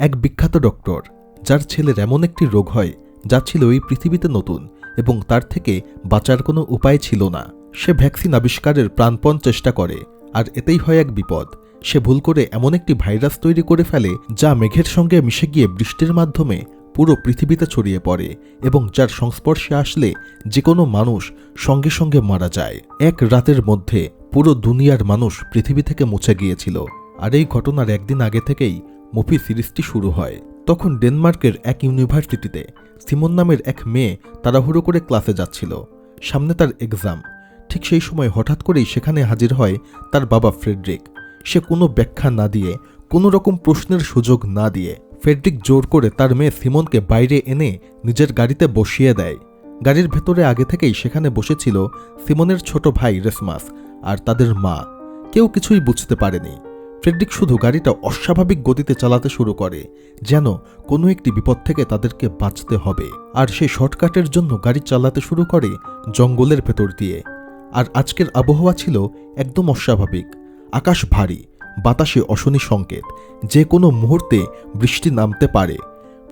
এক বিখ্যাত ডক্টর, যার ছেলের এমন একটি রোগ হয় যা ছিল এই পৃথিবীতে নতুন এবং তার থেকে বাঁচার কোনো উপায় ছিল না। সে ভ্যাকসিন আবিষ্কারের প্রাণপণ চেষ্টা করে, আর এতেই হয় এক বিপদ। সে ভুল করে এমন একটি ভাইরাস তৈরি করে ফেলে যা মেঘের সঙ্গে মিশে গিয়ে বৃষ্টির মাধ্যমে পুরো পৃথিবীতে ছড়িয়ে পড়ে এবং যার সংস্পর্শে আসলে যে কোনো মানুষ সঙ্গে সঙ্গে মারা যায়। এক রাতের মধ্যে পুরো দুনিয়ার মানুষ পৃথিবী থেকে মুছে গিয়েছিল। আর এই ঘটনার একদিন আগে থেকেই মুভি সিরিজটি শুরু হয়। তখন ডেনমার্কের এক ইউনিভার্সিটিতে সিমন নামের এক মেয়ে তাড়াহুড়ো করে ক্লাসে যাচ্ছিল। সামনে তার এক্সাম। ঠিক সেই সময় হঠাৎ করেই সেখানে হাজির হয় তার বাবা ফ্রেডরিক। সে কোনো ব্যাখ্যা না দিয়ে, কোনো রকম প্রশ্নের সুযোগ না দিয়ে ফ্রেডরিক জোর করে তার মেয়ে সিমনকে বাইরে এনে নিজের গাড়িতে বসিয়ে দেয়। গাড়ির ভেতরে আগে থেকেই সেখানে বসেছিল সিমনের ছোট ভাই রেসমাস আর তাদের মা। কেউ কিছুই বুঝতে পারেনি। ফ্রেডরিক শুধু গাড়িটা অস্বাভাবিক গতিতে চালাতে শুরু করে, যেন কোনো একটি বিপদ থেকে তাদেরকে বাঁচতে হবে। আর সেই শর্টকাটের জন্য গাড়ি চালাতে শুরু করে জঙ্গলের ভেতর দিয়ে। আর আজকের আবহাওয়া ছিল একদম অস্বাভাবিক। আকাশ ভারী, বাতাসে অশনি সংকেত, যে কোনো মুহূর্তে বৃষ্টি নামতে পারে।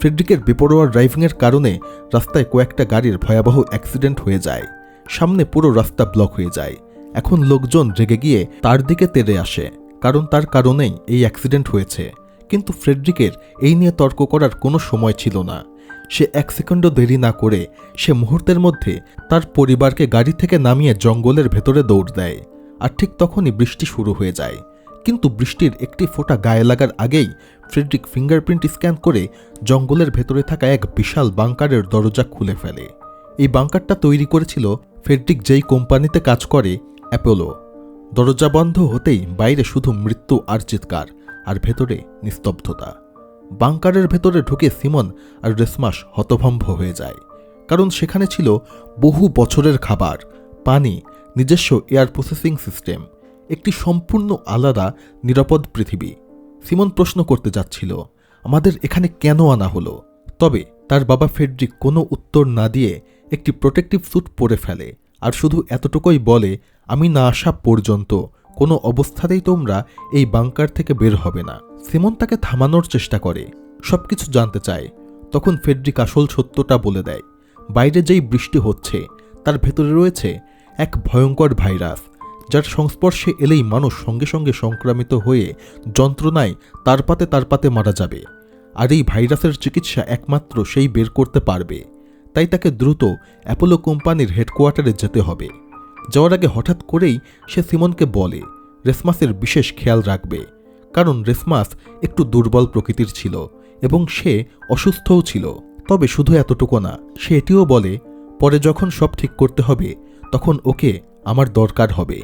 ফ্রেডরিকের বেপরোয়া ড্রাইভিংয়ের কারণে রাস্তায় কয়েকটা গাড়ির ভয়াবহ অ্যাক্সিডেন্ট হয়ে যায়। সামনে পুরো রাস্তা ব্লক হয়ে যায়। এখন লোকজন রেগে গিয়ে তার দিকে তেড়ে আসে। কারণ তার কারণেই এই অ্যাক্সিডেন্ট হয়েছে। কিন্তু ফ্রেডরিকের এই নিয়ে তর্ক করার কোনো সময় ছিল না। সে এক সেকেন্ডও দেরি না করে সে মুহূর্তের মধ্যে তার পরিবারকে গাড়ি থেকে নামিয়ে জঙ্গলের ভেতরে দৌড় দেয় আর ঠিক তখনই বৃষ্টি শুরু হয়ে যায়। কিন্তু বৃষ্টির একটি ফোঁটা গায়ে লাগার আগেই ফ্রেডরিক ফিঙ্গারপ্রিন্ট স্ক্যান করে জঙ্গলের ভেতরে থাকা এক বিশাল বাংকারের দরজা খুলে ফেলে। এই বাংকারটা তৈরি করেছিল ফ্রেডরিক যেই কোম্পানিতে কাজ করে, অ্যাপোলো। দরজা বন্ধ হতেই বাইরে শুধু মৃত্যু আর চিৎকার, আর ভেতরে নিস্তব্ধতা। বাংকারের ভেতরে ঢুকে সিমন আর রেসমাস হতভম্ব হয়ে যায়, কারণ সেখানে ছিল বহু বছরের খাবার, পানি, নিজস্ব এয়ার প্রসেসিং সিস্টেম, একটি সম্পূর্ণ আলাদা নিরাপদ পৃথিবী। সিমন প্রশ্ন করতে যাচ্ছিল, আমাদের এখানে কেন আনা হলো? তবে তার বাবা ফেডরিক কোনো উত্তর না দিয়ে একটি প্রোটেক্টিভ স্যুট পরে ফেলে আর শুধু এতটুকুই বলে, আমি না আসা পর্যন্ত কোনো অবস্থাতেই তোমরা এই বাংকার থেকে বের হবে না। সিমন তাকে থামানোর চেষ্টা করে, সবকিছু জানতে চায়। তখন ফেডরিক আসল সত্যটা বলে দেয়। বাইরে যেই বৃষ্টি হচ্ছে, তার ভেতরে রয়েছে এক ভয়ঙ্কর ভাইরাস, যার সংস্পর্শে এলেই মানুষ সঙ্গে সঙ্গে সংক্রামিত হয়ে যন্ত্রণায় তার পাতে তার পাতে মারা যাবে। আর এই ভাইরাসের চিকিৎসা একমাত্র সেই বের করতে পারবে। তাই তাকে দ্রুত অ্যাপোলো কোম্পানির হেডকোয়ার্টারে যেতে হবে। যাওয়ার আগে হঠাৎ করেই সে সিমনকে বলে, রেসমাসের বিশেষ খেয়াল রাখবে, কারণ রেসমাস একটু দুর্বল প্রকৃতির ছিল এবং সে অসুস্থও ছিল। তবে শুধু এতটুকু না, সে এটিও বলে, পরে যখন সব ঠিক করতে হবে, তখন ওকে আমার দরকার হবে।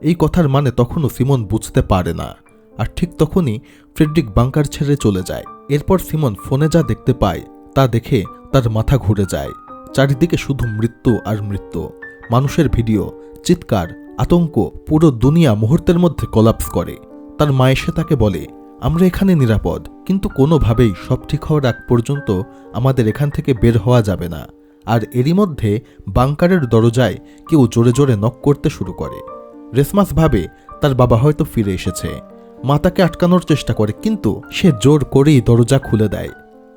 এই কথার মানে তখনও সিমন বুঝতে পারে না। আর ঠিক তখনই ফ্রেডরিক বাংকার ছেড়ে চলে যায়। এরপর সিমন ফোনে যা দেখতে পায়, তা দেখে তার মাথা ঘুরে যায়। চারিদিকে শুধু মৃত্যু আর মৃত্যু। মানুষের ভিডিও, চিৎকার, আতঙ্ক পুরো দুনিয়া মুহূর্তের মধ্যে কলাপস করে। তার মা এসে তাকে বলে, আমরা এখানে নিরাপদ, কিন্তু কোনোভাবেই সব ঠিক হওয়ার আগ পর্যন্ত আমাদের এখান থেকে বের হওয়া যাবে না। আর এরই মধ্যে বাংকারের দরজায় কেউ জোরে জোরে নক করতে শুরু করে। রেসমাস ভাবে তার বাবা হয়তো ফিরে এসেছে। মা তাকে আটকানোর চেষ্টা করে, কিন্তু সে জোর করেই দরজা খুলে দেয়।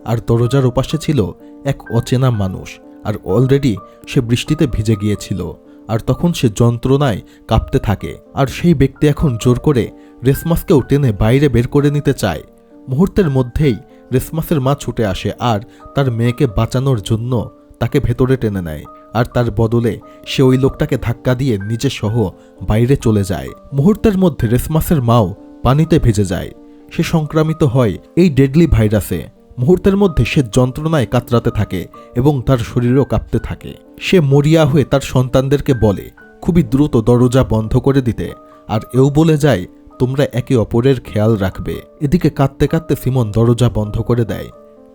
আর দরজার ওপাশে ছিল এক অচেনা মানুষ, আর অলরেডি সে বৃষ্টিতে ভিজে গিয়েছিল, আর তখন সে যন্ত্রণায় কাঁপতে থাকে, আর সেই ব্যক্তি এখন জোর করে রেসমাসকেও টেনে বাইরে বের করে নিতে চায়। মুহূর্তের মধ্যেই রেসমাসের মা ছুটে আসে, আর তার মেয়েকে বাঁচানোর জন্য তাকে ভেতরে টেনে নেয়, আর তার বদলে সে ওই লোকটাকে ধাক্কা দিয়ে নিজে সহ বাইরে চলে যায়। মুহূর্তের মধ্যে রেসমাসের মাও পানিতে ভেজে যায়। সে সংক্রামিত হয় এই ডেডলি ভাইরাসে মুহূর্তের মধ্যে সে যন্ত্রণায় কাতরাতে থাকে এবং তার শরীরও কাঁপতে থাকে। সে মরিয়া হয়ে তার সন্তানদেরকে বলে, খুবই দ্রুত দরজা বন্ধ করে দিতে। আর এও বলে যায়, তোমরা একে অপরের খেয়াল রাখবে। এদিকে কাঁদতে কাঁদতে সিমন দরজা বন্ধ করে দেয়।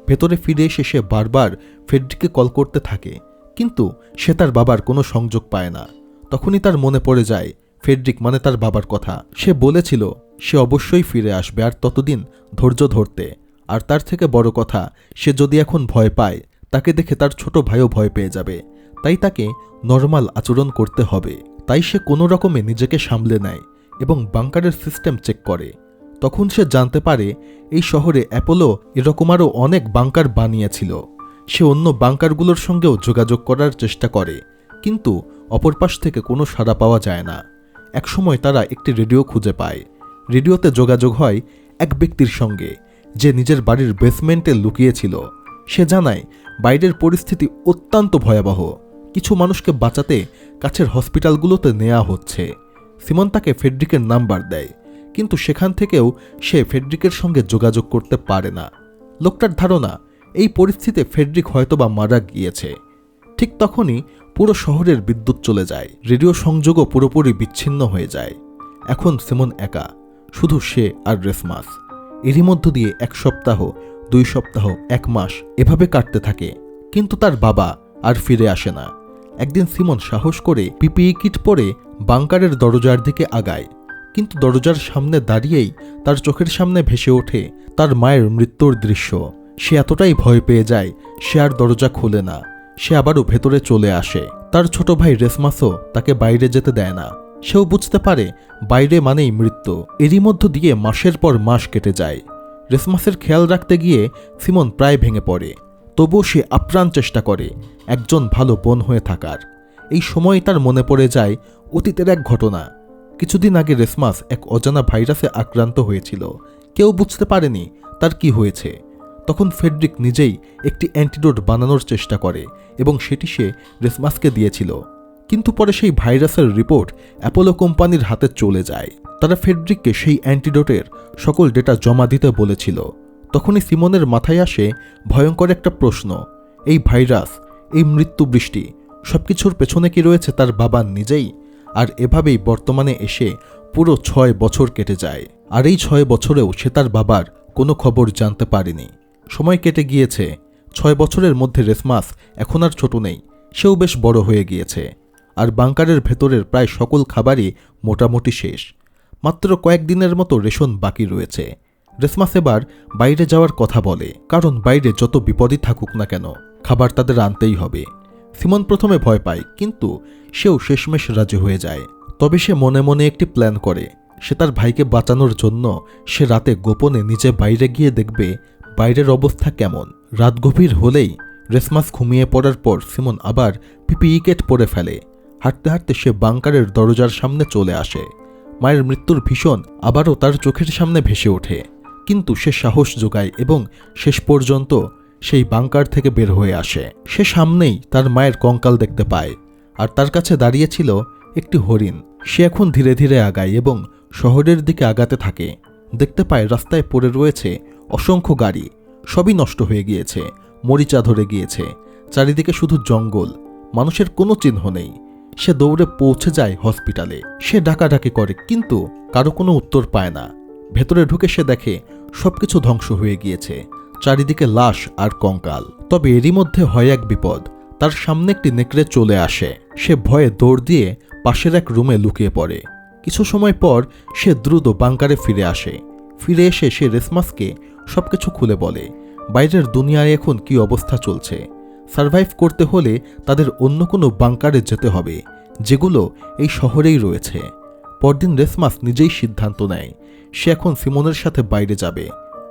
ভেতরে ফিরে এসে সে বারবার ফেডরিকে কল করতে থাকে। কিন্তু সে তার বাবার কোনো সংযোগ পায় না। তখনই তার মনে পড়ে যায়, ফেডরিক মানে তার বাবার কথা। সে বলেছিল, সে অবশ্যই ফিরে আসবে, আর ততদিন ধৈর্য ধরতে। আর তার থেকে বড় কথা, সে যদি এখন ভয় পায়, তাকে দেখে তার ছোট ভাইও ভয় পেয়ে যাবে। তাই তাকে নর্মাল আচরণ করতে হবে। তাই সে কোনো রকমে নিজেকে সামলে নেয় এবং বাংকারের সিস্টেম চেক করে। তখন সে জানতে পারে, এই শহরে অ্যাপোলো এরকম আরও অনেক বাংকার বানিয়েছিল। সে অন্য বাংকারগুলোর সঙ্গেও যোগাযোগ করার চেষ্টা করে, কিন্তু অপর পাশ থেকে কোনো সাড়া পাওয়া যায় না। একসময় তারা একটি রেডিও খুঁজে পায়। রেডিওতে যোগাযোগ হয় এক ব্যক্তির সঙ্গে। যে নিজের বাড়ির বেসমেন্টে লুকিয়েছিল। সে জানায়, বাইরের পরিস্থিতি অত্যন্ত ভয়াবহ। কিছু মানুষকে বাঁচাতে কাছের হসপিটালগুলোতে নেওয়া হচ্ছে। সিমন তাকে ফেডরিকের নাম্বার দেয়, কিন্তু সেখান থেকেও সে ফেডরিকের সঙ্গে যোগাযোগ করতে পারে না। লোকটার ধারণা, এই পরিস্থিতিতে ফেডরিক হয়তোবা মারা গিয়েছে। ঠিক তখনই পুরো শহরের বিদ্যুৎ চলে যায়, রেডিও সংযোগও পুরোপুরি বিচ্ছিন্ন হয়ে যায়। এখন সিমন একা, শুধু সে আর রেসমাস। এরই মধ্য দিয়ে এক সপ্তাহ, দুই সপ্তাহ, এক মাস এভাবে কাটতে থাকে। কিন্তু তার বাবা আর ফিরে আসে না। একদিন সিমন সাহস করে পিপিই কিট পরে বাংকারের দরজার দিকে আগায়। কিন্তু দরজার সামনে দাঁড়িয়েই তার চোখের সামনে ভেসে ওঠে তার মায়ের মৃত্যুর দৃশ্য। সে এতটাই ভয় পেয়ে যায়, সে আর দরজা খোলে না। সে আবারও ভেতরে চলে আসে। তার ছোট ভাই রেসমাসও তাকে বাইরে যেতে দেয় না। সেও বুঝতে পারে বাইরে মানেই মৃত্যু। এরই মধ্য দিয়ে মাসের পর মাস কেটে যায়। রেসমাসের খেয়াল রাখতে গিয়ে সিমন প্রায় ভেঙে পড়ে। তবুও সে আপ্রাণ চেষ্টা করে একজন ভালো বোন হয়ে থাকার। এই সময় তার মনে পড়ে যায় অতীতের এক ঘটনা। কিছুদিন আগে রেসমাস এক অজানা ভাইরাসে আক্রান্ত হয়েছিল। কেউ বুঝতে পারেনি তার কি হয়েছে। তখন ফেডরিক নিজেই একটি অ্যান্টিডোট বানানোর চেষ্টা করে এবং সেটি সে রেসমাসকে দিয়েছিল। কিন্তু পরে সেই ভাইরাসের রিপোর্ট অ্যাপোলো কোম্পানির হাতে চলে যায়। তারা ফেডরিককে সেই অ্যান্টিডোটের সকল ডেটা জমা দিতে বলেছিল। তখনই সিমনের মাথায় আসে ভয়ঙ্কর একটা প্রশ্ন, এই ভাইরাস, এই মৃত্যু বৃষ্টি, সবকিছুর পেছনে কি রয়েছে তার বাবা নিজেই? আর এভাবেই বর্তমানে এসে পুরো ছয় বছর কেটে যায়। আর এই ছয় বছরেও সে তার বাবার কোনো খবর জানতে পারেনি। সময় কেটে গিয়েছে, ছয় বছরের মধ্যে রেসমাস এখন আর ছোট নেই, সেও বেশ বড় হয়ে গিয়েছে। আর বাংকারের ভেতরের প্রায় সকল খাবারই মোটামুটি শেষ। মাত্র কয়েকদিনের মতো রেশন বাকি রয়েছে। রেসমাস এবার বাইরে যাওয়ার কথা বলে, কারণ বাইরে যত বিপদই থাকুক না কেন, খাবার তাদের আনতেই হবে। সিমন প্রথমে ভয় পায়, কিন্তু সেও শেষমেশ রাজি হয়ে যায়। তবে সে মনে মনে একটি প্ল্যান করে, সে তার ভাইকে বাঁচানোর জন্য সে রাতে গোপনে নিচে বাইরে গিয়ে দেখবে বাইরের অবস্থা কেমন। রাত গভীর হলেই রেসমাস ঘুমিয়ে পড়ার পর সিমন আবার পিপিই কেট পরে ফেলে। হাঁটতে হাঁটতে সে বাংকারের দরজার সামনে চলে আসে। মায়ের মৃত্যুর ভীষণ আবারও তার চোখের সামনে ভেসে ওঠে। কিন্তু সে সাহস যোগায় এবং শেষ পর্যন্ত সেই বাংকার থেকে বের হয়ে আসে। সে সামনেই তার মায়ের কঙ্কাল দেখতে পায় আর তার কাছে দাঁড়িয়েছিল একটি হরিণ। সে এখন ধীরে ধীরে আগায় এবং শহরের দিকে আগাতে থাকে। দেখতে পায় রাস্তায় পড়ে রয়েছে অসংখ্য গাড়ি। সবই নষ্ট হয়ে গিয়েছে, মরিচা ধরে গিয়েছে। চারিদিকে শুধু জঙ্গল, মানুষের কোনো চিহ্ন নেই। সে দৌড়ে পৌঁছে যায় হসপিটালে। সে ডাকাডাকি করে, কিন্তু কারও কোনো উত্তর পায় না। ভেতরে ঢুকে সে দেখে সবকিছু ধ্বংস হয়ে গিয়েছে। চারিদিকে লাশ আর কঙ্কাল। তবে এরই মধ্যে হয় এক বিপদ। তার সামনে একটি নেকড়ে চলে আসে। সে ভয়ে দৌড় দিয়ে পাশের এক রুমে লুকিয়ে পড়ে। কিছু সময় পর সে দ্রুত বাংকারে ফিরে আসে। ফিরে এসে সে রেসমাসকে সবকিছু খুলে বলে, বাইরের দুনিয়ায় এখন কি অবস্থা চলছে? সার্ভাইভ করতে হলে তাদের অন্য কোনো বাংকারে যেতে হবে, যেগুলো এই শহরেই রয়েছে। পরদিন রেসমাস নিজেই সিদ্ধান্ত নেয়, সে এখন সিমনের সাথে বাইরে যাবে।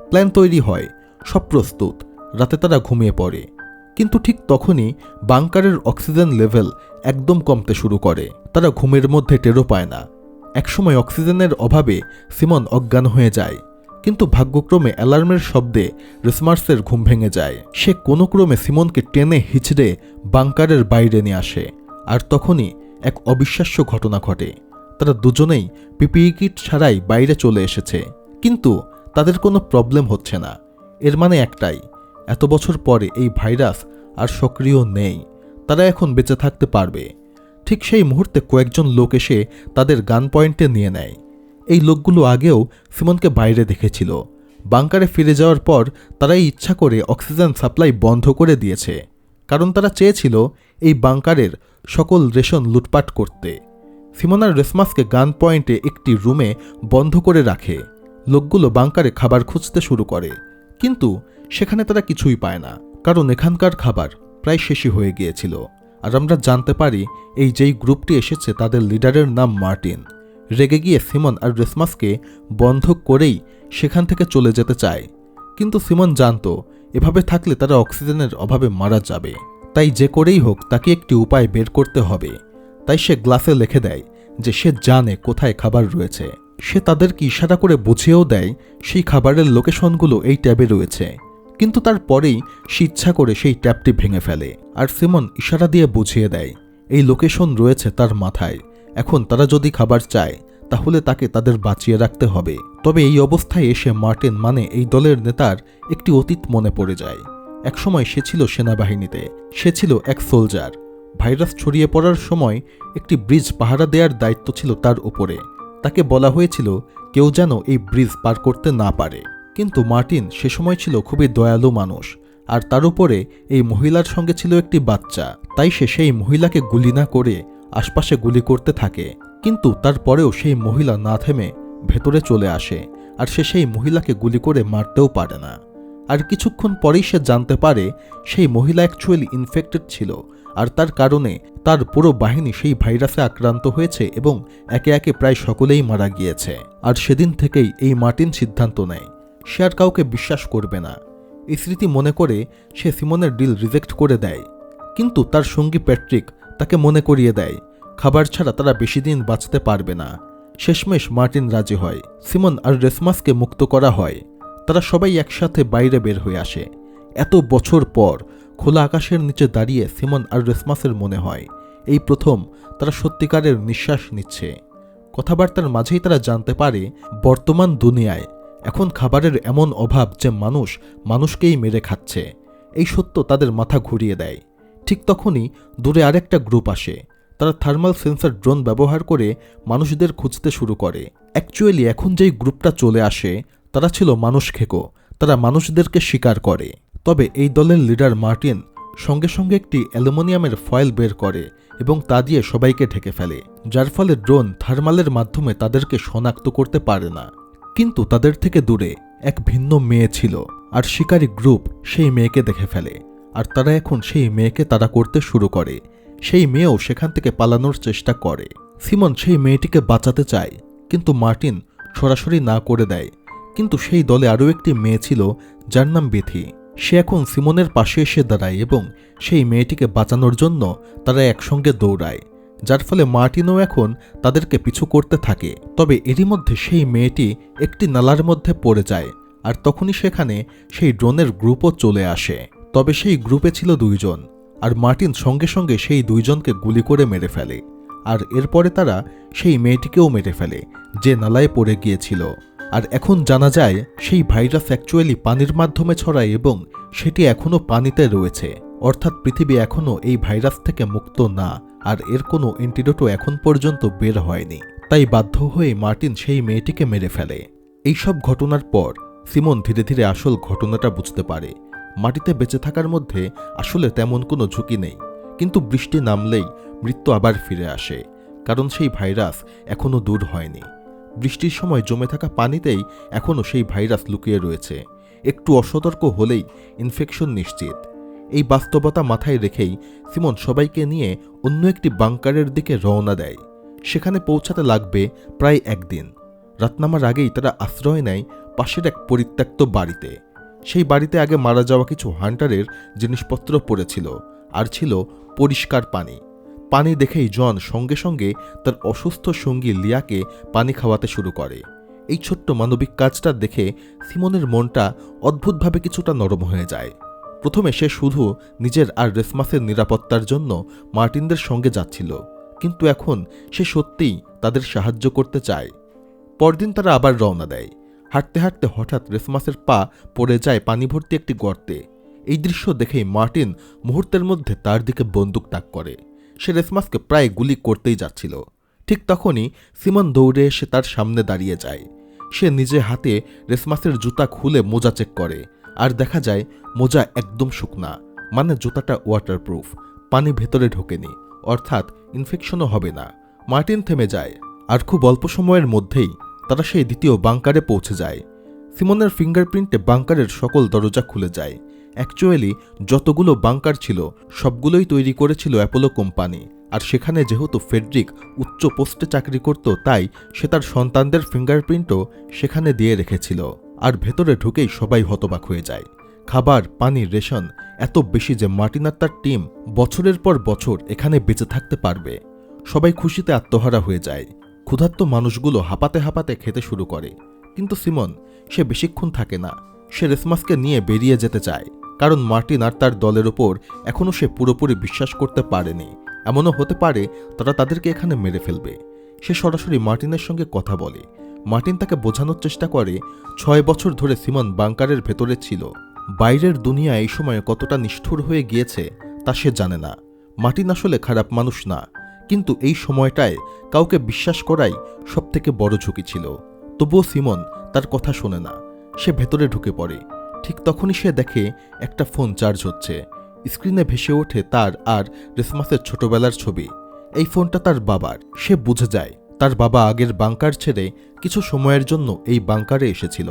প্ল্যান তৈরি হয়, সব প্রস্তুত, রাতে তারা ঘুমিয়ে পড়ে। কিন্তু ঠিক তখনই বাংকারের অক্সিজেন লেভেল একদম কমতে শুরু করে। তারা ঘুমের মধ্যে টেরও পায় না। একসময় অক্সিজেনের অভাবে সিমন অজ্ঞান হয়ে যায়। কিন্তু ভাগ্যক্রমে অ্যালার্মের শব্দে রিসমার্সের ঘুম ভেঙে যায়। সে কোনো ক্রমে সিমনকে টেনে হিচড়ে বাংকারের বাইরে নিয়ে আসে, আর তখনই এক অবিশ্বাস্য ঘটনা ঘটে। তারা দুজনেই পিপিই কিট ছাড়াই বাইরে চলে এসেছে, কিন্তু তাদের কোনো প্রবলেম হচ্ছে না। এর মানে একটাই, এত বছর পরে এই ভাইরাস আর সক্রিয় নেই, তারা এখন বেঁচে থাকতে পারবে। ঠিক সেই মুহূর্তে কয়েকজন লোক এসে তাদের গান পয়েন্টে নিয়ে নেয়। এই লোকগুলো আগেও সিমনকে বাইরে দেখেছিল। বাংকারে ফিরে যাওয়ার পর তারাই ইচ্ছা করে অক্সিজেন সাপ্লাই বন্ধ করে দিয়েছে, কারণ তারা চেয়েছিল এই বাংকারের সকল রেশন লুটপাট করতে। সিমনার রেসমাসকে গান পয়েন্টে একটি রুমে বন্ধ করে রাখে। লোকগুলো বাংকারে খাবার খুঁজতে শুরু করে, কিন্তু সেখানে তারা কিছুই পায় না, কারণ এখানকার খাবার প্রায় শেষই হয়ে গিয়েছিল। আর আমরা জানতে পারি এই যেই গ্রুপটি এসেছে তাদের লিডারের নাম মার্টিন। রেগে গিয়ে সিমন আর রেসমাসকে বন্ধ করেই সেখান থেকে চলে যেতে চায়। কিন্তু সিমন জানতো, এভাবে থাকলে তারা অক্সিজেনের অভাবে মারা যাবে। তাই যে করেই হোক, তাকে একটি উপায় বের করতে হবে। তাই সে গ্লাসে লিখে দেয় যে সে জানে কোথায় খাবার রয়েছে। সে তাদেরকে ইশারা করে বুঝিয়েও দেয় সেই খাবারের লোকেশনগুলো এই ট্যাবে রয়েছে। কিন্তু তারপরেই সে ইচ্ছা করে সেই ট্যাবটি ভেঙে ফেলে। আর সিমন ইশারা দিয়ে বুঝিয়ে দেয়, এই লোকেশন রয়েছে তার মাথায়। এখন তারা যদি খাবার চায়, তাহলে তাকে তাদের বাঁচিয়ে রাখতে হবে। তবে এই অবস্থায় এসে মার্টিন মানে এই দলের নেতার একটি অতীত মনে পড়ে যায়। একসময় সে ছিল সেনাবাহিনীতে। সে ছিল এক সোলজার। ভাইরাস ছড়িয়ে পড়ার সময় একটি ব্রিজ পাহারা দেওয়ার দায়িত্ব ছিল তার উপরে। তাকে বলা হয়েছিল, কেউ যেন এই ব্রিজ পার করতে না পারে। কিন্তু মার্টিন সে সময় ছিল খুবই দয়ালু মানুষ, আর তার উপরে এই মহিলার সঙ্গে ছিল একটি বাচ্চা। তাই সে সেই মহিলাকে গুলি না করে আশপাশে গুলি করতে থাকে, কিন্তু তারপরেও সেই মহিলা না থেমে ভেতরে চলে আসে আর সে সেই মহিলাকে গুলি করে মারতেও পারে না। আর কিছুক্ষণ পরেই সে জানতে পারে সেই মহিলা অ্যাকচুয়ালি ইনফেক্টেড ছিল আর তার কারণে তার পুরো বাহিনী সেই ভাইরাসে আক্রান্ত হয়েছে এবং একে একে প্রায় সকলেই মারা গিয়েছে। আর সেদিন থেকেই এই মার্টিন সিদ্ধান্ত নেয়, সে আর কাউকে বিশ্বাস করবে না। স্মৃতি মনে করে সে সিমনের ডিল রিজেক্ট করে দেয়, কিন্তু তার সঙ্গী প্যাট্রিক তাকে মনে করিয়ে দেয়, খাবার ছাড়া তারা বেশি দিন বাঁচতে পারবে না। শেষমেশ মার্টিন রাজি হয়। সিমন আর রেসমাসকে মুক্ত করা হয়। তারা সবাই একসাথে বাইরে বের হয়ে আসে। এত বছর পর খোলা আকাশের নিচে দাঁড়িয়ে সিমন আর রেসমাসের মনে হয়। এই প্রথম তারা সত্যিকারের নিঃশ্বাস নিচ্ছে। কথাবার্তার মাঝেই তারা জানতে পারে, বর্তমান দুনিয়ায় এখন খাবারের এমন অভাব যে মানুষ মানুষকেই মেরে খাচ্ছে। এই সত্য তাদের মাথা ঘুরিয়ে দেয়। ঠিক তখনই দূরে আরেকটা গ্রুপ আসে। তারা থার্মাল সেন্সর ড্রোন ব্যবহার করে মানুষদের খুঁজতে শুরু করে। অ্যাকচুয়ালি এখন যেই গ্রুপটা চলে আসে, তারা ছিল মানুষ খেকো। তারা মানুষদেরকে শিকার করে। তবে এই দলের লিডার মার্টিন সঙ্গে সঙ্গে একটি অ্যালুমিনিয়ামের ফয়েল বের করে এবং তা দিয়ে সবাইকে ঢেকে ফেলে, যার ফলে ড্রোন থার্মালের মাধ্যমে তাদেরকে শনাক্ত করতে পারে না। কিন্তু তাদের থেকে দূরে এক ভিন্ন মেয়ে ছিল, আর শিকারী গ্রুপ সেই মেয়েকে দেখে ফেলে। আর তারা এখন সেই মেয়েকে তারা করতে শুরু করে। সেই মেয়েও সেখান থেকে পালানোর চেষ্টা করে। সিমন সেই মেয়েটিকে বাঁচাতে চায়, কিন্তু মার্টিন সরাসরি না করে দেয়। কিন্তু সেই দলে আরও একটি মেয়ে ছিল, যার নাম বিথি। সে এখন সিমনের পাশে এসে দাঁড়ায় এবং সেই মেয়েটিকে বাঁচানোর জন্য তারা একসঙ্গে দৌড়ায়, যার ফলে মার্টিনও এখন তাদেরকে পিছু করতে থাকে। তবে এরই মধ্যে সেই মেয়েটি একটি নালার মধ্যে পড়ে যায়, আর তখনই সেখানে সেই ড্রোনের গ্রুপও চলে আসে। তবে সেই গ্রুপে ছিল দুইজন, আর মার্টিন সঙ্গে সঙ্গে সেই দুইজনকে গুলি করে মেরে ফেলে, আর এরপরে তারা সেই মেয়েটিকেও মেরে ফেলে, যে নালায় পড়ে গিয়েছিল। আর এখন জানা যায়, সেই ভাইরাস অ্যাকচুয়ালি পানির মাধ্যমে ছড়ায় এবং সেটি এখনও পানিতে রয়েছে। অর্থাৎ পৃথিবী এখনও এই ভাইরাস থেকে মুক্ত না, আর এর কোনো অ্যান্টিডোটও এখন পর্যন্ত বের হয়নি। তাই বাধ্য হয়ে মার্টিন সেই মেয়েটিকে মেরে ফেলে। এইসব ঘটনার পর, সিমন ধীরে ধীরে আসল ঘটনাটা বুঝতে পারে। মাটিতে বেঁচে থাকার মধ্যে আসলে তেমন কোনো ঝুঁকি নেই। কিন্তু বৃষ্টি নামলেই মৃত্যু আবার ফিরে আসে, কারণ সেই ভাইরাস এখনও দূর হয়নি। বৃষ্টির সময় জমে থাকা পানিতেই এখনও সেই ভাইরাস লুকিয়ে রয়েছে। একটু অসতর্ক হলেই ইনফেকশন নিশ্চিত। এই বাস্তবতা মাথায় রেখেই সিমন সবাইকে নিয়ে অন্য একটি বাংকারের দিকে রওনা দেয়। সেখানে পৌঁছাতে লাগবে প্রায় একদিন। রাত নামার আগেই তারা আশ্রয় নেয় পাশের এক পরিত্যক্ত বাড়িতে। সেই বাড়িতে আগে মারা যাওয়া কিছু হান্টারের জিনিসপত্র পড়েছিল আর ছিল পরিষ্কার পানি। পানি দেখেই জন সঙ্গে সঙ্গে তার অসুস্থ সঙ্গী লিয়াকে পানি খাওয়াতে শুরু করে। এই ছোট্ট মানবিক কাজটা দেখে সিমনের মনটা অদ্ভুতভাবে কিছুটা নরম হয়ে যায়। প্রথমে সে শুধু নিজের আর রেসমাসের নিরাপত্তার জন্য মার্টিনদের সঙ্গে যাচ্ছিল, কিন্তু এখন সে সত্যিই তাদের সাহায্য করতে চায়। পরদিন তারা আবার রওনা দেয়। হাঁটতে হাঁটতে হঠাৎ রেসমাসের পা পড়ে যায় পানি ভর্তি একটি গর্তে। এই দৃশ্য দেখেই মার্টিন মুহূর্তের মধ্যে তার দিকে বন্দুক তাক করে। সে রেসমাসকে প্রায় গুলি করতেই যাচ্ছিল। ঠিক তখনই সিমন দৌড়ে এসে তার সামনে দাঁড়িয়ে যায়। সে নিজে হাতে রেসমাসের জুতা খুলে মোজা চেক করে। আর দেখা যায়, মোজা একদম শুকনা। মানে জুতাটা ওয়াটারপ্রুফ পানি ভেতরে ঢোকেনি। অর্থাৎ ইনফেকশনও হবে না। মার্টিন থেমে যায়। আর খুব অল্প সময়ের মধ্যেই তারা সেই দ্বিতীয় বাংকারে পৌঁছে যায়। সিমনের ফিঙ্গারপ্রিন্টে বাংকারের সকল দরজা খুলে যায়। অ্যাকচুয়ালি যতগুলো বাংকার ছিল, সবগুলোই তৈরি করেছিল অ্যাপোলো কোম্পানি। আর সেখানে যেহেতু ফেডরিক উচ্চ পোস্টে চাকরি করত, তাই সে তার সন্তানদের ফিঙ্গারপ্রিন্টও সেখানে দিয়ে রেখেছিল। আর ভেতরে ঢুকেই সবাই হতবাক হয়ে যায়। খাবার, পানি, রেশন, এত বেশি যে মার্টিন আর তার টিম বছরের পর বছর এখানে বেঁচে থাকতে পারবে। সবাই খুশিতে আত্মহারা হয়ে যায়। ক্ষুধার্ত মানুষগুলো হাঁপাতে হাঁপাতে খেতে শুরু করে। কিন্তু সিমন, সে বেশিক্ষণ থাকে না। সে রেসমাসকে নিয়ে বেরিয়ে যেতে চায়, কারণ মার্টিন আর তার দলের ওপর এখনও সে পুরোপুরি বিশ্বাস করতে পারেনি। এমনও হতে পারে তারা তাদেরকে এখানে মেরে ফেলবে। সে সরাসরি মার্টিনের সঙ্গে কথা বলে। মার্টিন তাকে বোঝানোর চেষ্টা করে ছয় বছর ধরে সিমন বাংকারের ভেতরে ছিল। বাইরের দুনিয়া এই সময় কতটা নিষ্ঠুর হয়ে গিয়েছে তা সে জানে না। মার্টিন আসলে খারাপ মানুষ না। কিন্তু এই সময়টায় কাউকে বিশ্বাস করাই সবথেকে বড় ঝুঁকি ছিল। তবুও সিমন তার কথা শোনে না। সে ভেতরে ঢুকে পড়ে। ঠিক তখনই সে দেখে একটা ফোন চার্জ হচ্ছে। স্ক্রিনে ভেসে ওঠে তার আর রেসমাসের ছোটবেলার ছবি। এই ফোনটা তার বাবার। সে বুঝে যায়, তার বাবা আগের বাংকার ছেড়ে কিছু সময়ের জন্য এই বাংকারে এসেছিল।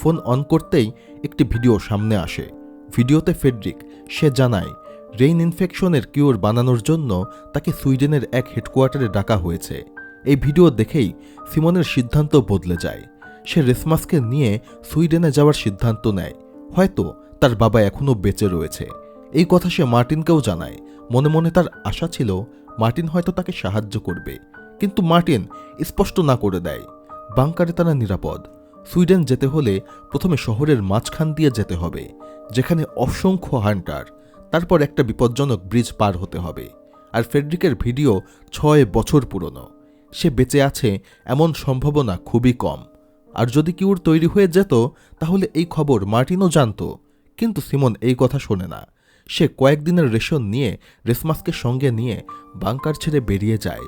ফোন অন করতেই একটি ভিডিও সামনে আসে। ভিডিওতে ফেডরিক, সে জানায় রেইন ইনফেকশনের কিওর বানানোর জন্য তাকে সুইডেনের এক হেডকোয়ার্টারে ডাকা হয়েছে। এই ভিডিও দেখেই সিমনের সিদ্ধান্ত বদলে যায়। সে রেসমাসকে নিয়ে সুইডেনে যাওয়ার সিদ্ধান্ত নেয়। হয়তো তার বাবা এখনও বেঁচে রয়েছে। এই কথা সে মার্টিনকেও জানায়। মনে মনে তার আশা ছিল মার্টিন হয়তো তাকে সাহায্য করবে। কিন্তু মার্টিন স্পষ্ট না করে দেয়। বাংকারে তারা নিরাপদ। সুইডেন যেতে হলে প্রথমে শহরের মাঝখান দিয়ে যেতে হবে, যেখানে অসংখ্য হান্টার তারপর একটা বিপজ্জনক ব্রিজ পার হতে হবে। আর ফেডরিকের ভিডিও ছয় বছর পুরনো। সে বেঁচে আছে এমন সম্ভাবনা খুবই কম। আর যদি কিউর তৈরি হয়ে যেত, তাহলে এই খবর মার্টিনও জানত। কিন্তু সিমন এই কথা শোনে না। সে কয়েকদিনের রেশন নিয়ে রেসমাসকে সঙ্গে নিয়ে বাংকার ছেড়ে বেরিয়ে যায়।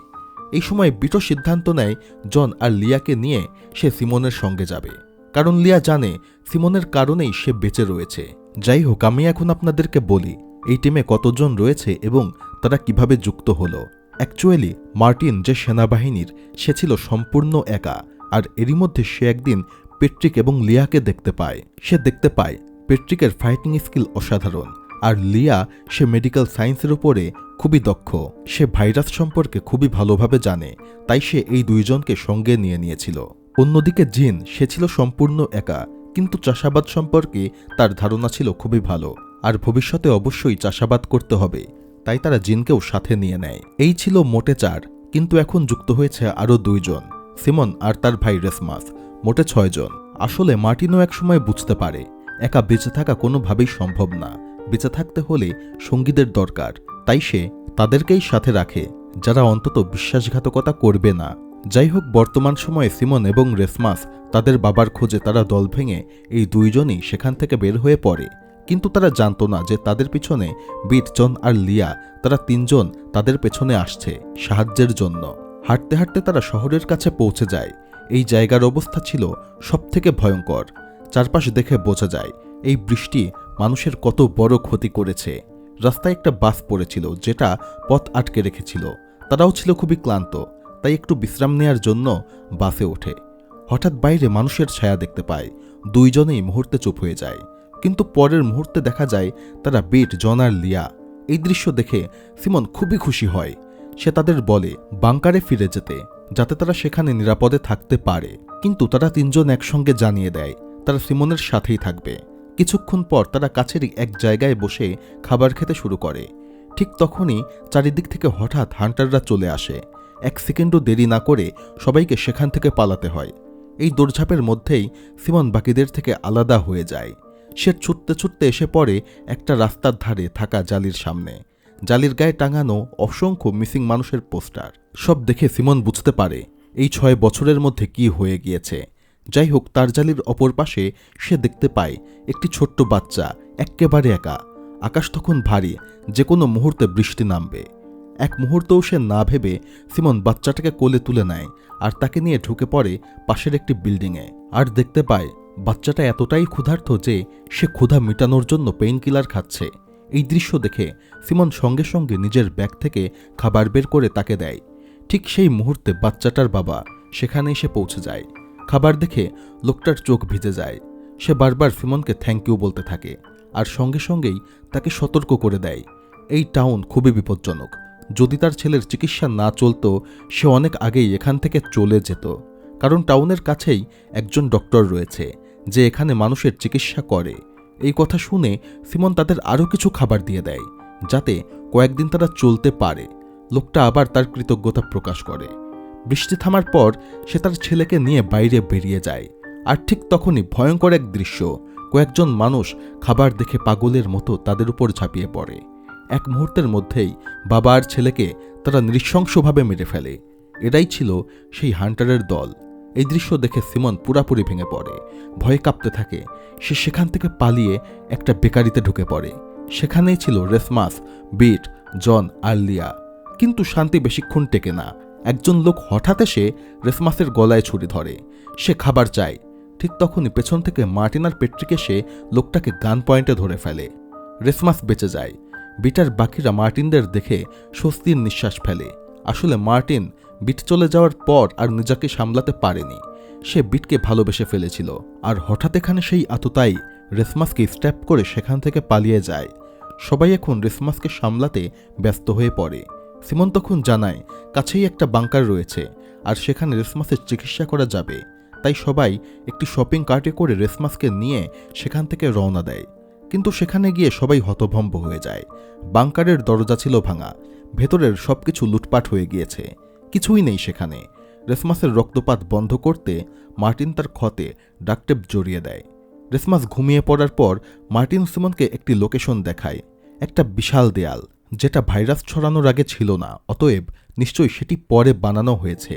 এই সময় বিটো সিদ্ধান্ত নেয় জন আর লিয়াকে নিয়ে সে সিমনের সঙ্গে যাবে। কারণ লিয়া জানে সিমনের কারণেই সে বেঁচে রয়েছে। যাই হোক, আমি এখন আপনাদেরকে বলি এই টিমে কতজন রয়েছে এবং তারা কীভাবে যুক্ত হলো? অ্যাকচুয়ালি মার্টিন যে সেনাবাহিনীর, সে ছিল সম্পূর্ণ একা, আর এরই মধ্যে সে একদিন পেট্রিক এবং লিয়াকে দেখতে পায়। সে দেখতে পায়, পেট্রিকের ফাইটিং স্কিল অসাধারণ, আর লিয়া সে মেডিকেল সায়েন্সের উপরে খুবই দক্ষ। সে ভাইরাস সম্পর্কে খুবই ভালোভাবে জানে, তাই সে এই দুইজনকে সঙ্গে নিয়ে নিয়েছিল। অন্যদিকে জিন, সে ছিল সম্পূর্ণ একা, কিন্তু চাষাবাদ সম্পর্কে তার ধারণা ছিল খুবই ভালো। আর ভবিষ্যতে অবশ্যই চাষাবাদ করতে হবে, তাই তারা জিনকেও সাথে নিয়ে নেয়। এই ছিল মোটে চার, কিন্তু এখন যুক্ত হয়েছে আরও দুইজন সিমন আর তার ভাই রেসমাস, মোটে ছয়জন আসলে মার্টিনও একসময় বুঝতে পারে, একা বেঁচে থাকা কোনোভাবেই সম্ভব না, বেঁচে থাকতে হলে সঙ্গীদের দরকার, তাই সে তাদেরকেই সাথে রাখে, যারা অন্তত বিশ্বাসঘাতকতা করবে না। যাই হোক, বর্তমান সময়ে সিমন এবং রেসমাস তাদের বাবার খোঁজে তারা দল ভেঙে এই দুইজনই সেখান থেকে বের হয়ে পড়ে। কিন্তু তারা জানতো না যে তাদের পিছনে বিট জন আর লিয়া, তারা তিনজন তাদের পেছনে আসছে সাহায্যের জন্য। হাঁটতে হাঁটতে তারা শহরের কাছে পৌঁছে যায়। এই জায়গার অবস্থা ছিল সবথেকে ভয়ঙ্কর। চারপাশ দেখে বোঝা যায়, এই বৃষ্টি মানুষের কত বড় ক্ষতি করেছে। রাস্তায় একটা বাস পড়েছিল যেটা পথ আটকে রেখেছিল। তারাও ছিল খুবই ক্লান্ত, তাই একটু বিশ্রাম নেয়ার জন্য বাসে ওঠে। হঠাৎ বাইরে মানুষের ছায়া দেখতে পায়। দুইজনেই মুহূর্তে চুপ হয়ে যায়। কিন্তু পরের মুহূর্তে দেখা যায় তারা বেট জন আর লিয়া। এই দৃশ্য দেখে সিমন খুবই খুশি হয়। সে তাদের বলে, বাংকারে ফিরে যেতে, যাতে তারা সেখানে নিরাপদে থাকতে পারে। কিন্তু তারা তিনজন একসঙ্গে জানিয়ে দেয়, তারা সিমনের সাথেই থাকবে। কিছুক্ষণ পর তারা কাছেরই এক জায়গায় বসে খাবার খেতে শুরু করে। ঠিক তখনই চারিদিক থেকে হঠাৎ হান্টাররা চলে আসে। এক সেকেন্ডও দেরি না করে সবাইকে সেখান থেকে পালাতে হয়। এই দৌড়ঝাঁপের মধ্যেই সিমন বাকিদের থেকে আলাদা হয়ে যায়। সে ছুটতে ছুটতে এসে পড়ে একটা রাস্তার ধারে থাকা জালির সামনে। জালির গায়ে টাঙানো অসংখ্য মিসিং মানুষের পোস্টার। সব দেখে সিমন বুঝতে পারে এই ছয় বছরের মধ্যে কি হয়ে গিয়েছে। যাই হোক, তার জালির অপর পাশে সে দেখতে পায় একটি ছোট্ট বাচ্চা, এক্কেবারে একা। আকাশ তখন ভারী, যে কোনো মুহূর্তে বৃষ্টি নামবে। এক মুহূর্তও সে না ভেবে সিমন বাচ্চাটাকে কোলে তুলে নেয় আর তাকে নিয়ে ঢুকে পড়ে পাশের একটি বিল্ডিংয়ে। আর দেখতে পায় বাচ্চাটা এতটাই ক্ষুধার্ত যে সে ক্ষুধা মেটানোর জন্য পেইন কিলার খাচ্ছে। এই দৃশ্য দেখে সিমন সঙ্গে সঙ্গে নিজের ব্যাগ থেকে খাবার বের করে তাকে দেয়। ঠিক সেই মুহূর্তে বাচ্চাটার বাবা সেখানে এসে পৌঁছে যায়। খাবার দেখে লোকটার চোখ ভিজে যায়। সে বারবার সিমনকে থ্যাংক ইউ বলতে থাকে আর সঙ্গে সঙ্গেই তাকে সতর্ক করে দেয়। এই টাউন খুবই বিপজ্জনক। যদি তার ছেলের চিকিৎসা না চলতো, সে অনেক আগেই এখান থেকে চলে যেত। কারণ টাউনের কাছেই একজন ডক্টর রয়েছে। যে এখানে মানুষের চিকিৎসা করে। এই কথা শুনে সিমন তাদের আরও কিছু খাবার দিয়ে দেয়, যাতে কয়েকদিন তারা চলতে পারে। লোকটা আবার তার কৃতজ্ঞতা প্রকাশ করে। বৃষ্টি থামার পর সে তার ছেলেকে নিয়ে বাইরে বেরিয়ে যায়। আর ঠিক তখনই ভয়ঙ্কর এক দৃশ্য, কয়েকজন মানুষ খাবার দেখে পাগলের মতো তাদের উপর ঝাঁপিয়ে পড়ে। এক মুহূর্তের মধ্যেই বাবা আর ছেলেকে তারা নৃশংসভাবে মেরে ফেলে। এটাই ছিল সেই হান্টারের দল। এই দৃশ্য দেখে সিমন পুরাপুরি ভেঙে পড়ে। ভয়ে কাঁপতে থাকে। সে সেখান থেকে পালিয়ে একটা বেকারিতে ঢুকে পড়ে। সেখানেই ছিল রেসমাস, বিট, জন আর লিয়া। কিন্তু শান্তি বেশিক্ষণ টেকে না। একজন লোক হঠাৎ এসে রেসমাসের গলায় ছুরি ধরে। সে খাবার চায়। ঠিক তখনই পেছন থেকে মার্টিন আর পেট্রিক এসে লোকটাকে গান পয়েন্টে ধরে ফেলে। রেসমাস বেঁচে যায়। বিটার বাকিরা মার্টিনদের দেখে স্বস্তির নিঃশ্বাস ফেলে। আসলে মার্টিন বিট চলে যাওয়ার পর আর নিজাকে সামলাতে পারেনি। সে বিটকে ভালোবেসে ফেলেছিল, আর হঠাৎ এখানে সেই আততাই রেসমাসকে স্ট্যাপ করে সেখান থেকে পালিয়ে যায়। সবাই এখন রেসমাসকে সামলাতে ব্যস্ত হয়ে পড়ে। সিমন তখন জানায়, কাছেই একটা বাংকার রয়েছে, আর সেখানে রেসমাসের চিকিৎসা করা যাবে। তাই সবাই একটি শপিং কার্টে করে রেসমাসকে নিয়ে সেখান থেকে রওনা দেয়। কিন্তু সেখানে গিয়ে সবাই হতভম্ব হয়ে যায়। বাংকারের দরজা ছিল ভাঙা, ভেতরের সবকিছু লুটপাট হয়ে গিয়েছে। কিছুই নেই সেখানে। রেসমাসের রক্তপাত বন্ধ করতে মার্টিন তার ক্ষতে ডাকটেপ জড়িয়ে দেয়। রেসমাস ঘুমিয়ে পড়ার পর মার্টিন সিমনকে একটি লোকেশন দেখায়। একটা বিশাল দেয়াল, যেটা ভাইরাস ছড়ানোর আগে ছিল না, অতএব নিশ্চয়ই সেটি পরে বানানো হয়েছে।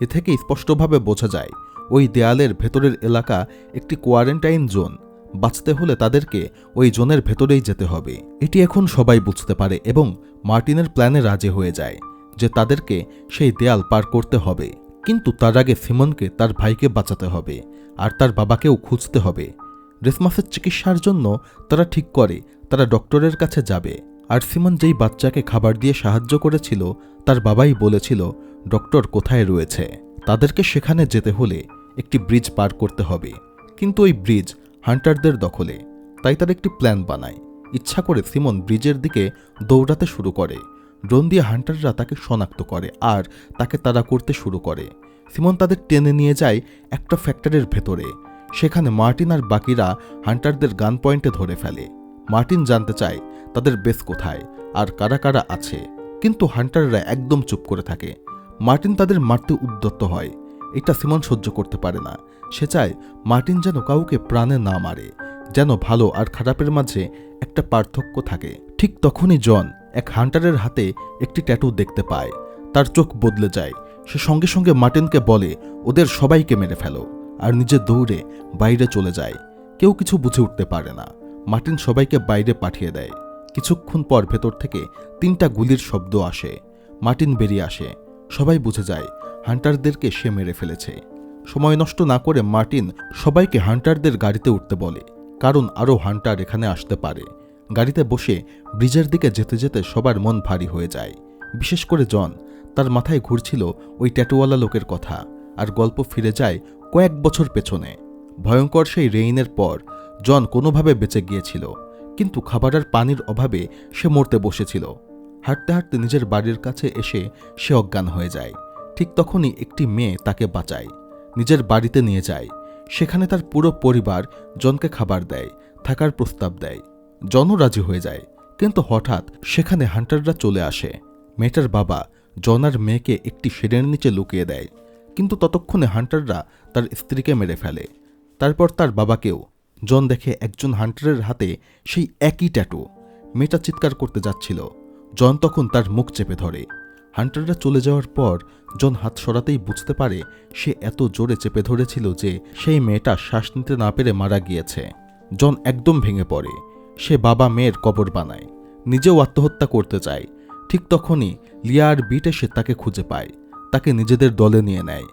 এ থেকে স্পষ্টভাবে বোঝা যায়, ওই দেয়ালের ভেতরের এলাকা একটি কোয়ারেন্টাইন জোন। বাঁচতে হলে তাদেরকে ওই জোনের ভেতরেই যেতে হবে। এটি এখন সবাই বুঝতে পারে এবং মার্টিনের প্ল্যানে রাজি হয়ে যায়। যে তাদেরকে সেই দেয়াল পার করতে হবে। কিন্তু তার আগে সিমনকে তার ভাইকে বাঁচাতে হবে আর তার বাবাকেও খুঁজতে হবে। রেসমাসের চিকিৎসার জন্য তারা ঠিক করে, তারা ডক্টরের কাছে যাবে। আর সিমন যেই বাচ্চাকে খাবার দিয়ে সাহায্য করেছিল, তার বাবাই বলেছিল, ডক্টর কোথায় রয়েছে? তাদেরকে সেখানে যেতে হলে একটি ব্রিজ পার করতে হবে। কিন্তু ওই ব্রিজ হান্টারদের দখলে। তাই তার একটি প্ল্যান বানায়। ইচ্ছা করে সিমন ব্রিজের দিকে দৌড়াতে শুরু করে। ড্রোন দিয়ে হান্টাররা তাকে শনাক্ত করে আর তাকে তাড়া করতে শুরু করে। সিমন তাদের টেনে নিয়ে যায় একটা ফ্যাক্টরির ভেতরে। সেখানে মার্টিন আর বাকিরা হান্টারদের গান পয়েন্টে ধরে ফেলে। মার্টিন জানতে চায় তাদের বেস কোথায় আর কারা কারা আছে। কিন্তু হান্টাররা একদম চুপ করে থাকে। মার্টিন তাদের মারতে উদ্যত্ত হয়। এটা সিমন সহ্য করতে পারে না। সে চায় মার্টিন যেন কাউকে প্রাণে না মারে, যেন ভালো আর খারাপের মাঝে একটা পার্থক্য থাকে। ঠিক তখনই জন এক হান্টারের হাতে একটি ট্যাটু দেখতে পায়। তার চোখ বদলে যায়। সে সঙ্গে সঙ্গে মার্টিনকে বলে, ওদের সবাইকে মেরে ফেলো। আর নিজে দৌড়ে বাইরে চলে যায়। কেউ কিছু বুঝে উঠতে পারে না। মার্টিন সবাইকে বাইরে পাঠিয়ে দেয়। কিছুক্ষণ পর ভেতর থেকে তিনটা গুলির শব্দ আসে। মার্টিন বেরিয়ে আসে। সবাই বুঝে যায়, হান্টারদেরকে সে মেরে ফেলেছে। সময় নষ্ট না করে মার্টিন সবাইকে হান্টারদের গাড়িতে উঠতে বলে, কারণ আরও হান্টার এখানে আসতে পারে। গাড়িতে বসে ব্রিজের দিকে যেতে যেতে সবার মন ভারী হয়ে যায়। বিশেষ করে জন, তার মাথায় ঘুরছিল ওই ট্যাটুওয়ালা লোকের কথা আর গল্প ফিরে যায় কয়েক বছর পেছনে। ভয়ঙ্কর সেই রেইনের পর জন কোনোভাবে বেঁচে গিয়েছিল, কিন্তু খাবার আর পানির অভাবে সে মরতে বসেছিল। হাঁটতে হাঁটতে নিজের বাড়ির কাছে এসে সে অজ্ঞান হয়ে যায়। ঠিক তখনই একটি মেয়ে তাকে বাঁচায়, নিজের বাড়িতে নিয়ে যায়। সেখানে তার পুরো পরিবার জনকে খাবার দেয়, থাকার প্রস্তাব দেয়। জনও রাজি হয়ে যায়। কিন্তু হঠাৎ সেখানে হান্টাররা চলে আসে। মেয়েটার বাবা জনার মেয়েকে একটি শেডের নিচে লুকিয়ে দেয়। কিন্তু ততক্ষণে হান্টাররা তার স্ত্রীকে মেরে ফেলে। তারপর তার বাবাকেও। জন দেখে একজন হান্টারের হাতে সেই একই ট্যাটু। মেয়েটা চিৎকার করতে যাচ্ছিল। জন তখন তার মুখ চেপে ধরে। হান্টাররা চলে যাওয়ার পর জন হাত সরাতেই বুঝতে পারে সে এত জোরে চেপে ধরেছিল যে সেই মেয়েটা শ্বাস নিতে না পেরে মারা গিয়েছে। জন একদম ভেঙে পড়ে। সে বাবা মেয়ের কবর বানায়, নিজেও আত্মহত্যা করতে চায়। ঠিক তখনই লিয়া আর বিট এসে তাকে খুঁজে পায়, তাকে নিজেদের দলে নিয়ে নেয়।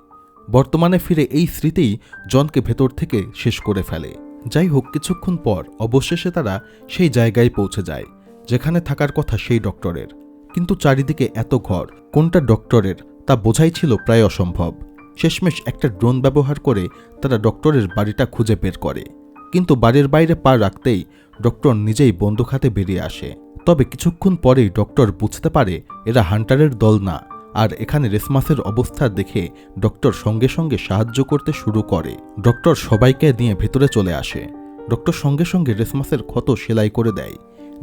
বর্তমানে ফিরে এই স্মৃতিই জনকে ভেতর থেকে শেষ করে ফেলে। যাই হোক, কিছুক্ষণ পর অবশেষে তারা সেই জায়গায় পৌঁছে যায়, যেখানে থাকার কথা সেই ডক্টরের। কিন্তু চারিদিকে এত ঘর, কোনটা ডক্টরের তা বোঝাই ছিল প্রায় অসম্ভব। শেষমেশ একটা ড্রোন ব্যবহার করে তারা ডক্টরের বাড়িটা খুঁজে বের করে। কিন্তু বাড়ির বাইরে পা রাখতেই ডক্টর নিজেই বন্দুক হাতে বেরিয়ে আসে। তবে কিছুক্ষণ পরেই ডক্টর বুঝতে পারে এরা হান্টারের দল না আর এখানে রেসমাসের অবস্থা দেখে ডক্টর সঙ্গে সঙ্গে সাহায্য করতে শুরু করে। ডক্টর সবাইকে নিয়ে ভেতরে চলে আসে। ডক্টর সঙ্গে সঙ্গে রেসমাসের ক্ষত সেলাই করে দেয়।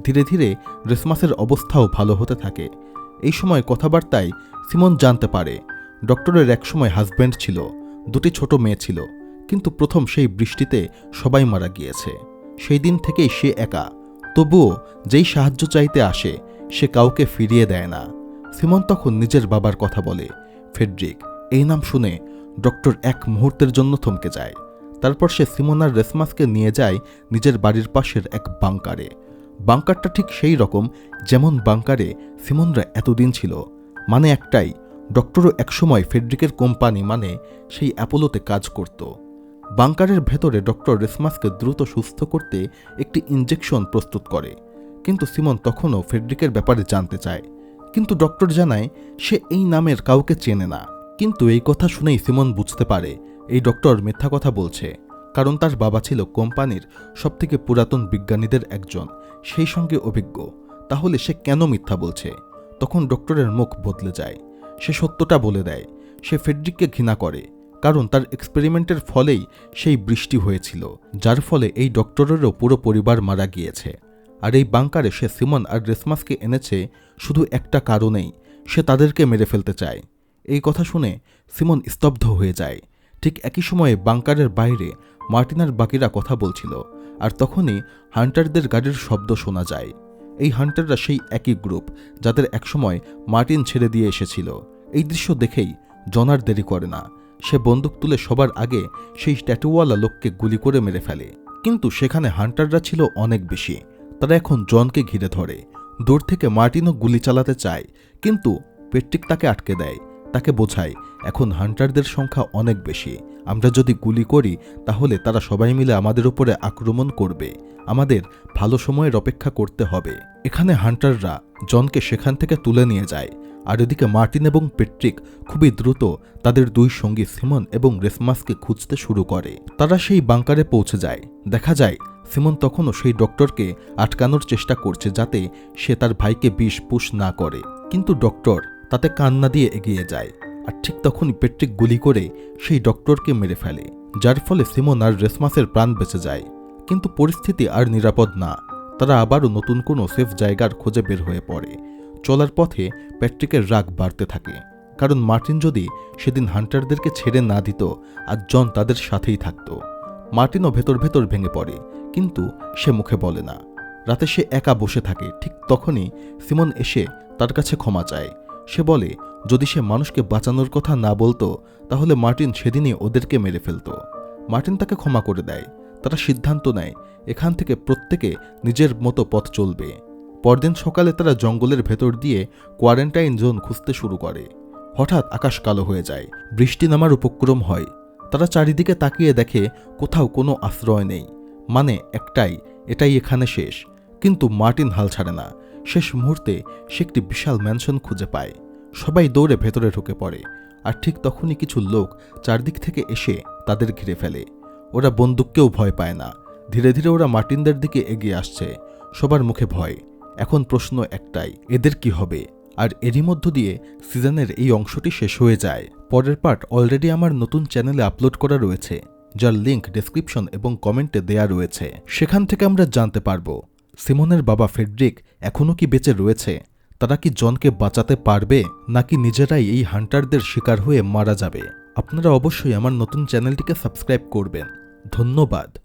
ধীরে ধীরে রেসমাসের অবস্থাও ভালো হতে থাকে। এই সময় কথাবার্তায় সিমন জানতে পারে, ডক্টরের একসময় হাজব্যান্ড ছিল, দুটি ছোট মেয়ে ছিল। কিন্তু প্রথম সেই বৃষ্টিতে সবাই মারা গিয়েছে। সেই দিন থেকেই সে একা। তবুও যেই সাহায্য চাইতে আসে, সে কাউকে ফিরিয়ে দেয় না। সিমন তখন নিজের বাবার কথা বলে, ফেডরিক, এই নাম শুনে ডক্টর এক মুহূর্তের জন্য থমকে যায়। তারপর সে সিমন আর রেসমাসকে নিয়ে যায় নিজের বাড়ির পাশের এক বাংকারে। বাংকারটা ঠিক সেই রকম যেমন বাংকারে সিমনরা এতদিন ছিল। মানে একটাই, ডক্টরও একসময় ফেডরিকের কোম্পানি মানে সেই অ্যাপোলোতে কাজ করত। বাংকারের ভেতরে ডক্টর রেসমাসকে দ্রুত সুস্থ করতে একটি ইঞ্জেকশন প্রস্তুত করে। কিন্তু সিমন তখনও ফেডরিকের ব্যাপারে জানতে চায়। কিন্তু ডক্টর জানায়, সে এই নামের কাউকে চেনে না। কিন্তু এই কথা শুনেই সিমন বুঝতে পারে, এই ডক্টর মিথ্যা কথা বলছে। কারণ তার বাবা ছিল কোম্পানির সবথেকে পুরাতন বিজ্ঞানীদের একজন, সেই সঙ্গে অভিজ্ঞ। তাহলে সে কেন মিথ্যা বলছে? তখন ডক্টরের মুখ বদলে যায়। সে সত্যটা বলে দেয়। সে ফেডরিককে ঘৃণা করে। কারণ তার এক্সপেরিমেন্টের ফলেই সেই বৃষ্টি হয়েছিল, যার ফলে এই ডক্টরেরও পুরো পরিবার মারা গিয়েছে। আর এই বাংকারে সে সিমন আর রেসমাসকে এনেছে শুধু একটা কারণেই, সে তাদেরকে মেরে ফেলতে চায়। এই কথা শুনে সিমন স্তব্ধ হয়ে যায়। ঠিক একই সময়ে বাংকারের বাইরে মার্টিনার বাকিরা কথা বলছিল, আর তখনই হান্টারদের গাড়ির শব্দ শোনা যায়। এই হান্টাররা সেই একই গ্রুপ যাদের একসময় মার্টিন ছেড়ে দিয়ে এসেছিল। এই দৃশ্য দেখেই জনার দেরি করে না। সে বন্দুক তুলে সবার আগে সেই ট্যাটুওয়ালা লোককে গুলি করে মেরে ফেলে। কিন্তু সেখানে হান্টাররা ছিল অনেক বেশি। তারা এখন জনকে ঘিরে ধরে। দূর থেকে মার্টিনও গুলি চালাতে চায়, কিন্তু পেট্রিক তাকে আটকে দেয়। তাকে বোঝায়, এখন হান্টারদের সংখ্যা অনেক বেশি। আমরা যদি গুলি করি, তাহলে তারা সবাই মিলে আমাদের উপরে আক্রমণ করবে। আমাদের ভালো সময়ের অপেক্ষা করতে হবে। এখানে হান্টাররা জনকে সেখান থেকে তুলে নিয়ে যায়। আর এদিকে মার্টিন এবং পেট্রিক খুবই দ্রুত তাদের দুই সঙ্গী সিমন এবং রেসমাসকে খুঁজতে শুরু করে। তারা সেই বাংকারে পৌঁছে যায়। দেখা যায়, সিমন তখনও সেই ডক্টরকে আটকানোর চেষ্টা করছে যাতে সে তার ভাইকে বিষ পুষ না করে। কিন্তু ডক্টর তাতে কান্না দিয়ে এগিয়ে যায়। আর ঠিক তখনই পেট্রিক গুলি করে সেই ডক্টরকে মেরে ফেলে, যার ফলে সিমন আর রেসমাসের প্রাণ বেঁচে যায়। কিন্তু পরিস্থিতি আর নিরাপদ না। তারা আবারও নতুন কোনো সেফ জায়গার খোঁজে বের হয়ে পড়ে। চলার পথে প্যাট্রিকের রাগ বাড়তে থাকে। কারণ মার্টিন যদি সেদিন হান্টারদেরকে ছেড়ে না দিত আর জন তাদের সাথেই থাকত। মার্টিনও ভেতর ভেতর ভেঙে পড়ে, কিন্তু সে মুখে বলে না। রাতে সে একা বসে থাকে, ঠিক তখনই সিমন এসে তার কাছে ক্ষমা চায়। সে বলে, যদি সে মানুষকে বাঁচানোর কথা না বলতো, তাহলে মার্টিন সেদিনই ওদেরকে মেরে ফেলত। মার্টিন তাকে ক্ষমা করে দেয়। তারা সিদ্ধান্ত নেয়, এখান থেকে প্রত্যেকে নিজের মতো পথ চলবে। পরদিন সকালে তারা জঙ্গলের ভেতর দিয়ে কোয়ারেন্টাইন জোন খুঁজতে শুরু করে। হঠাৎ আকাশ কালো হয়ে যায়, বৃষ্টি নামার উপক্রম হয়। তারা চারিদিকে তাকিয়ে দেখে কোথাও কোনো আশ্রয় নেই। মানে একটাই, এটাই এখানে শেষ। কিন্তু মার্টিন হাল ছাড়ে না। শেষ মুহূর্তে সে একটি বিশাল ম্যানশন খুঁজে পায়। সবাই দৌড়ে ভেতরে ঢুকে পড়ে। আর ঠিক তখনই কিছু লোক চারদিক থেকে এসে তাদের ঘিরে ফেলে। ওরা বন্দুককেও ভয় পায় না। ধীরে ধীরে ওরা মার্টিনদের দিকে এগিয়ে আসছে। সবার মুখে ভয়। এখন প্রশ্ন একটাই, এদের কি হবে? আর এরই মধ্য দিয়ে সিজনের এই অংশটি শেষ হয়ে যায়। পরের পার্ট অলরেডি আমার নতুন চ্যানেলে আপলোড করা রয়েছে, যার লিঙ্ক ডেসক্রিপশন এবং কমেন্টে দেয়া রয়েছে। সেখান থেকে আমরা জানতে পারব, সিমনের বাবা ফেডরিক এখনও কি বেঁচে রয়েছে? তারা কি জনকে বাঁচাতে পারবে, নাকি নিজেরাই এই হান্টারদের শিকার হয়ে মারা যাবে? আপনারা অবশ্যই আমার নতুন চ্যানেলটিকে সাবস্ক্রাইব করবেন। ধন্যবাদ।